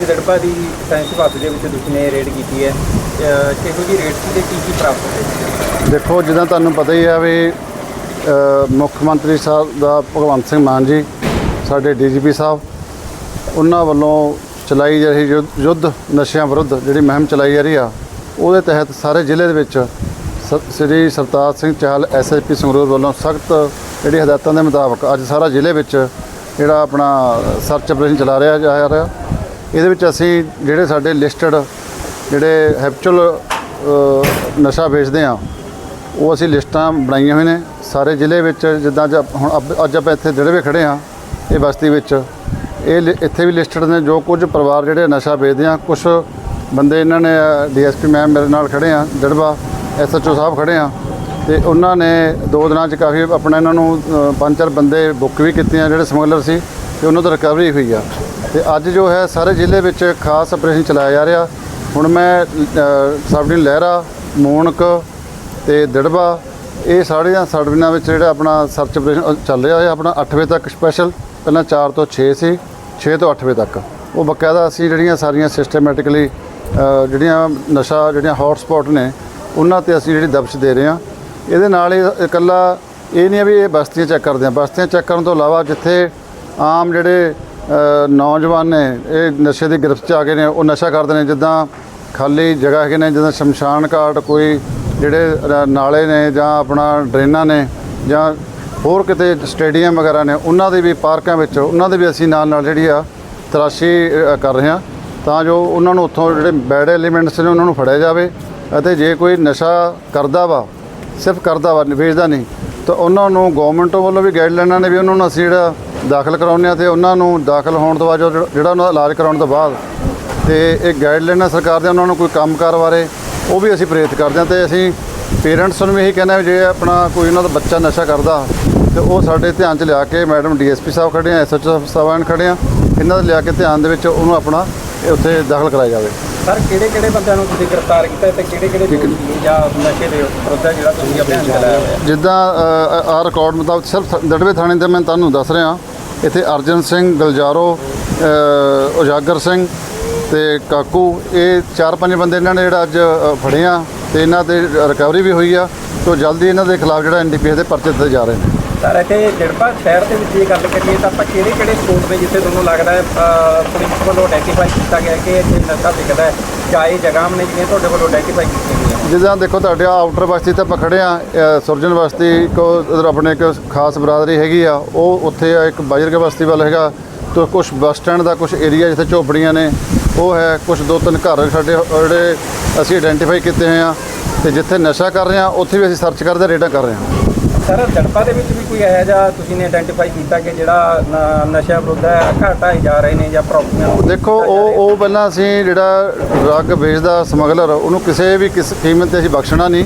ਦੜਪਾ ਦੀ science ਭਾਗ ਦੇ ਵਿੱਚ ਤੁਸੀਂ ਨੇ ਰੇਡ ਕੀਤੀ ਹੈ। ਕਿਹੋ ਜਿਹੀ ਰੇਡ ਸੀ ਤੇ ਕੀ ਕੀ ਪ੍ਰਾਪਤ ਹੋਇਆ ਦੇਖੋ, ਜਿੱਦਾਂ ਤੁਹਾਨੂੰ ਪਤਾ ਹੀ ਆ ਵੀ ਮੁੱਖ ਮੰਤਰੀ ਸਾਹਿਬ ਦਾ ਭਗਵੰਤ ਸਿੰਘ ਮਾਨ ਜੀ, ਸਾਡੇ ਡੀਜੀਪੀ ਸਾਹਿਬ, ਉਹਨਾਂ ਵੱਲੋਂ ਚਲਾਈ ਜਾ ਰਹੀ ਯੁੱਧ- ਯੁੱਧ ਨਸ਼ਿਆਂ ਵਿਰੁੱਧ ਜਿਹੜੀ ਮੁਹਿੰਮ ਚਲਾਈ ਜਾ ਰਹੀ ਆ, ਉਹਦੇ ਤਹਿਤ ਸਾਰੇ ਜ਼ਿਲ੍ਹੇ ਦੇ ਵਿੱਚ ਸ੍ਰੀ ਸਰਤਾਜ ਸਿੰਘ ਚਾਹਲ ਐਸਐਸਪੀ ਸੰਗਰੂਰ ਵੱਲੋਂ ਸਖਤ ਜਿਹੜੀ ਹਦਾਇਤਾਂ ਦੇ ਮੁਤਾਬਕ ਅੱਜ ਸਾਰਾ ਜ਼ਿਲ੍ਹੇ ਵਿੱਚ ਜਿਹੜਾ ਆਪਣਾ ਸਰਚ ਆਪਰੇਸ਼ਨ ਚਲਾ ਰਿਹਾ, ਜਾ ਰਿਹਾ। ਇਹਦੇ ਵਿੱਚ ਅਸੀਂ ਜਿਹੜੇ ਸਾਡੇ ਲਿਸਟਡ ਜਿਹੜੇ ਹੈਪਚੁਅਲ ਨਸ਼ਾ ਵੇਚਦੇ ਆ ਉਹ ਅਸੀਂ ਲਿਸਟਾਂ ਬਣਾਈਆਂ ਹੋਈਆਂ ਨੇ। ਸਾਰੇ ਜ਼ਿਲ੍ਹੇ ਵਿੱਚ ਜਿੱਦਾਂ ਅੱਜ ਹੁਣ ਅਬ- ਅੱਜ ਆਪਾਂ ਇੱਥੇ ਜਿਹੜੇ ਵੀ ਖੜੇ ਆ ਇਹ ਬਸਤੀ ਵਿੱਚ, ਇਹ ਲਿ- ਇੱਥੇ ਵੀ ਲਿਸਟਡ ਨੇ ਜੋ ਕੁਝ ਪਰਿਵਾਰ ਜਿਹੜੇ ਨਸ਼ਾ ਵੇਚਦੇ ਆ ਕੁਝ ਬੰਦੇ ਇਹਨਾਂ ਨੇ ਡੀਐਸਪੀ ਮੈਮ ਮੇਰੇ ਨਾਲ ਖੜੇ ਆ, ਜੜਵਾ, ਐਸਐਚਓ ਸਾਹਿਬ ਖੜੇ ਆ, ਤੇ ਉਹਨਾਂ ਨੇ ਦੋ ਦਿਨਾਂ 'ਚ ਕਾਫੀ ਆਪਣਾ ਇਹਨਾਂ ਨੂੰ ਪੰਜ ਚਾਰ ਬੰਦੇ ਬੁੱਕ ਵੀ ਕੀਤੀਆਂ, ਜਿਹੜੇ ਸਮਗਲਰ ਸੀ, ਤੇ ਉਹਨਾਂ ਤੋਂ ਰਿਕਵਰੀ ਹੋਈ ਆ। ਤੇ ਅੱਜ ਜੋ ਹੈ ਸਾਰੇ ਜ਼ਿਲ੍ਹੇ ਵਿੱਚ ਖਾਸ ਆਪਰੇਸ਼ਨ ਚਲਾਇਆ ਜਾ ਰਿਹਾ। ਹੁਣ ਮੈਂ ਸਬਡਿਨ ਲਹਿਰਾ ਮੂਣਕ ਤੇ ਦਿੜਬਾ, ਇਹ ਸਾਰੀਆਂ ਸਬਡਿਨਾਂ ਵਿੱਚ ਜਿਹੜਾ ਆਪਣਾ ਸਰਚ ਆਪਰੇਸ਼ਨ ਚੱਲ ਰਿਹਾ ਹੈ। ਆਪਣਾ 8 ਵਜੇ ਤੱਕ ਸਪੈਸ਼ਲ, ਪਹਿਲਾਂ 4 ਤੋਂ 6 ਸੀ 6 ਤੋਂ 8 ਵਜੇ ਤੱਕ। ਉਹ ਬਕਾਇਦਾ ਅਸੀਂ ਜਿਹੜੀਆਂ ਸਾਰੀਆਂ ਸਿਸਟਮੈਟਿਕਲੀ ਜਿਹੜੀਆਂ ਨਸ਼ਾ, ਜਿਹੜੀਆਂ ਹੌਟ ਸਪੌਟ ਨੇ, ਉਹਨਾਂ ਤੇ ਅਸੀਂ ਜਿਹੜੀ ਦਬਸ਼ ਦੇ ਰਹੇ ਹਾਂ। ਇਹਦੇ ਨਾਲ ਇਹ ਇਕੱਲਾ, ਇਹ ਨਹੀਂ ਹੈ ਵੀ ਇਹ ਬਸਤੀਆਂ ਚੈੱਕ ਕਰਦੇ ਆ ਬਸਤੀਆਂ ਚੈੱਕ ਕਰਨ ਤੋਂ ਇਲਾਵਾ ਜਿੱਥੇ ਆਮ ਜਿਹੜੇ ਨੌਜਵਾਨ ਨੇ, ਇਹ ਨਸ਼ੇ ਦੀ ਗ੍ਰਿਫਤ 'ਚ ਆ ਗਏ ਨੇ, ਉਹ ਨਸ਼ਾ ਕਰਦੇ ਨੇ, ਜਿੱਦਾਂ ਖਾਲੀ ਜਗ੍ਹਾ ਹੈਗੇ ਨੇ, ਜਿੱਦਾਂ ਸ਼ਮਸ਼ਾਨ ਘਾਟ ਕੋਈ ਜਿਹੜੇ ਨਾਲੇ ਨੇ ਜਾਂ ਆਪਣਾ ਡਰੇਨਾਂ ਨੇ ਜਾਂ ਹੋਰ ਕਿਤੇ ਸਟੇਡੀਅਮ ਵਗੈਰਾ ਨੇ, ਉਹਨਾਂ ਦੇ ਵੀ ਪਾਰਕਾਂ ਵਿੱਚ, ਉਹਨਾਂ ਦੇ ਵੀ ਅਸੀਂ ਨਾਲ ਨਾਲ ਜਿਹੜੀ ਆ ਤਰਾਸ਼ੀ ਕਰ ਰਹੇ ਹਾਂ। ਤਾਂ ਜੋ ਉਹਨਾਂ ਨੂੰ ਉੱਥੋਂ ਜਿਹੜੇ ਬੈਡ ਐਲੀਮੈਂਟਸ ਨੇ, ਉਹਨਾਂ ਨੂੰ ਫੜਿਆ ਜਾਵੇ ਅਤੇ ਜੇ ਕੋਈ ਨਸ਼ਾ ਕਰਦਾ ਵਾ, ਸਿਰਫ ਕਰਦਾ ਵਾ ਵੇਚਦਾ ਨਹੀਂ, ਤਾਂ ਉਹਨਾਂ ਨੂੰ ਗਵਰਨਮੈਂਟ ਵੱਲੋਂ ਵੀ ਗਾਈਡਲਾਈਨਾਂ ਨੇ ਵੀ ਉਹਨਾਂ ਨੂੰ ਅਸੀਂ ਜਿਹੜਾ ਦਾਖਲ ਕਰਾਉਂਦੇ ਆ ਤੇ ਉਹਨਾਂ ਨੂੰ ਦਾਖਲ ਹੋਣ ਤੋਂ ਬਾਅਦ ਜੋ ਜਿਹੜਾ ਉਹਨਾਂ ਦਾ ਇਲਾਜ ਕਰਾਉਣ ਤੋਂ ਬਾਅਦ ਤੇ ਇਹ ਗਾਈਡਲਾਈਨਾਂ ਸਰਕਾਰ ਦੇ ਉਹਨਾਂ ਨੂੰ ਕੋਈ ਕੰਮਕਾਰ ਬਾਰੇ, ਉਹ ਵੀ ਅਸੀਂ ਪ੍ਰੇਰਿਤ ਕਰਦੇ ਹਾਂ ਤੇ ਅਸੀਂ ਪੇਰੈਂਟਸ ਨੂੰ ਵੀ ਇਹੀ ਕਹਿੰਦੇ ਆ ਵੀ ਜੇ ਆਪਣਾ ਕੋਈ ਉਹਨਾਂ ਦਾ ਬੱਚਾ ਨਸ਼ਾ ਕਰਦਾ ਤੇ ਉਹ ਸਾਡੇ ਧਿਆਨ 'ਚ ਲਿਆ ਕੇ ਮੈਡਮ ਡੀਐਸਪੀ ਸਾਹਿਬ ਖੜੇ ਆ, ਐਸਐਚਓ ਸਾਹਿਬਾਨ ਖੜੇ ਆ, ਇਹਨਾਂ ਦੇ ਲਿਆ ਕੇ ਧਿਆਨ ਦੇ ਵਿੱਚ ਉਹਨੂੰ ਆਪਣਾ ਉੱਥੇ ਦਾਖਲ ਕਰਾਇਆ ਜਾਵੇ। ਸਰ ਕਿਹੜੇ ਕਿਹੜੇ ਬੰਦਿਆਂ ਨੂੰ ਤੁਸੀਂ ਗ੍ਰਿਫਤਾਰ ਕੀਤਾ ਤੇ ਕਿਹੜੇ ਕਿਹੜੇ ਦੋਸ਼ੀ ਜਾਂ ਨਸ਼ੇ ਦੇ ਵਿਰੁੱਧ ਜਿਹੜਾ ਤੁਸੀਂ ਅਭਿਆਨ ਚਲਾਇਆ ਹੋਇਆ? ਜਿੱਦਾਂ ਆ ਰਿਕਾਰਡ ਮੁਤਾਬਕ ਸਿਰਫ ਦੜਵੇ ਥਾਣੇ ਤੇ ਮੈਂ ਤੁਹਾਨੂੰ ਦੱਸ ਰਿਹਾ। ਇੱਥੇ ਅਰਜਨ ਸਿੰਘ ਗਲਜਾਰੋ ਉਜਾਗਰ ਸਿੰਘ ਤੇ ਕਾਕੂ ਇਹ ਚਾਰ ਪੰਜ ਬੰਦੇ ਇਹਨਾਂ ਨੇ ਜਿਹੜਾ ਅੱਜ ਫੜੇ ਆ ਤੇ ਇਹਨਾਂ ਤੇ ਰਿਕਵਰੀ ਵੀ ਹੋਈ ਆ। ਤੋਂ ਜਲਦੀ ਇਹਨਾਂ ਦੇ ਖਿਲਾਫ ਜਿਹੜਾ ਐਨਡੀਪੀਐਸ ਦੇ ਪਰਚੇ ਦਿੱਤੇ ਜਾ ਰਹੇ ਨੇ। ਸਰ, ਇੱਥੇ ਜੜਪਾ ਸ਼ਹਿਰ ਦੇ ਵਿੱਚ ਇਹ ਗੱਲ ਕਰੀਏ ਤਾਂ ਆਪਾਂ ਕਿਹੜੇ ਕਿਹੜੇ ਸਪੋਰਟ ਨੇ ਜਿੱਥੇ ਤੁਹਾਨੂੰ ਲੱਗਦਾ ਹੈ ਪੁਲਿਸ ਵੱਲੋਂ ਆਈਡੈਂਟੀਫਾਈ ਕੀਤਾ ਗਿਆ ਕਿ ਇੱਥੇ ਨਸ਼ਾ ਵਿਕਦਾ ਹੈ ਜਾਂ ਇਹ ਜਗ੍ਹਾ ਨੇ ਜਿਹੜੀਆਂ ਤੁਹਾਡੇ ਵੱਲੋਂ ਆਈਡੈਂਟੀਫਾਈ ਕੀਤੀਆਂ ਗਈਆਂ ਜਿੱਦਾਂ ਦੇਖੋ ਤੁਹਾਡੇ ਆਊਟਰ ਬਸਤੀ ਤੇ ਆਪਾਂ ਖੜੇ ਆ ਸੁਰਜਨ ਬਸਤੀ ਕੋ ਉਧਰ ਆਪਣੇ ਇੱਕ ਖਾਸ ਬਰਾਦਰੀ ਹੈਗੀ ਆ, ਉਹ ਉੱਥੇ ਇੱਕ ਬਾਜਰਕੇ ਬਸਤੀ ਵੱਲ ਹੈਗਾ, ਤੇ ਕੁਝ ਬੱਸ ਸਟੈਂਡ ਦਾ ਕੁਝ ਏਰੀਆ ਜਿੱਥੇ ਝੋਪੜੀਆਂ ਨੇ, ਉਹ ਹੈ ਕੁਝ ਦੋ ਤਿੰਨ ਘਰ ਸਾਡੇ ਜਿਹੜੇ ਅਸੀਂ ਆਈਡੈਂਟੀਫਾਈ ਕੀਤੇ ਹੋਏ ਆ, ਤੇ ਜਿੱਥੇ ਨਸ਼ਾ ਕਰ ਰਹੇ ਆ ਉੱਥੇ ਵੀ ਅਸੀਂ ਸਰਚ ਕਰਦੇ, ਰੇਡਾਂ ਕਰ ਰਹੇ ਹਾਂ। ਸਰ ਜੜਪਾ ਦੇ ਵਿੱਚ ਵੀ ਕੋਈ ਇਹੋ ਜਿਹਾ ਤੁਸੀਂ ਨੇ ਆਇਡੈਂਟੀਫਾਈ ਕੀਤਾ ਕਿ ਜਿਹੜਾ ਨ- ਨਸ਼ਾ ਵਿਰੁੱਧ ਹੈ ਘਾਟਾਏ ਜਾ ਰਹੇ ਨੇ ਜਾਂ ਪ੍ਰੋਪਰਟੀਆਂ ਨੂੰ ਦੇਖੋ ਉਹ ਉਹ ਪਹਿਲਾਂ ਅਸੀਂ ਜਿਹੜਾ ਡਰੱਗ ਵੇਚਦਾ ਸਮਗਲਰ ਉਹਨੂੰ ਕਿਸੇ ਵੀ ਕਿਸ ਕੀਮਤ ਤੇ ਅਸੀਂ ਬਖਸ਼ਣਾ ਨਹੀਂ।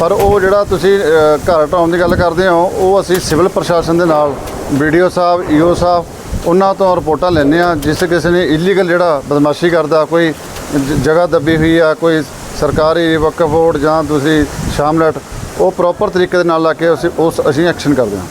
ਪਰ ਉਹ ਜਿਹੜਾ ਤੁਸੀਂ ਅ, ਘਰ ਢਾਉਣ ਦੀ ਗੱਲ ਕਰਦੇ ਹੋ ਉਹ ਅਸੀਂ ਸਿਵਲ ਪ੍ਰਸ਼ਾਸਨ ਦੇ ਨਾਲ ਵੀਡੀਓ ਸਾਹਿਬ ਈਓ ਸਾਹਿਬ ਉਹਨਾਂ ਤੋਂ ਰਿਪੋਰਟਾਂ ਲੈਂਦੇ ਆ ਜਿਸ ਕਿਸੇ ਨੇ ਇਲੀਗਲ ਜਿਹੜਾ ਬਦਮਾਸ਼ੀ ਕਰਦਾ ਕੋਈ ਜ- ਜਗ੍ਹਾ ਦੱਬੀ ਹੋਈ ਆ ਕੋਈ ਸਰਕਾਰੀ ਵਕਫ ਬੋਰਡ ਜਾਂ ਤੁਸੀਂ ਸ਼ਾਮਲਟ ਉਹ ਪ੍ਰੋਪਰ ਤਰੀਕੇ ਦੇ ਨਾਲ ਲਾ ਕੇ ਅਸੀਂ ਉਸ ਅਸੀਂ ਐਕਸ਼ਨ ਕਰਦੇ ਹਾਂ।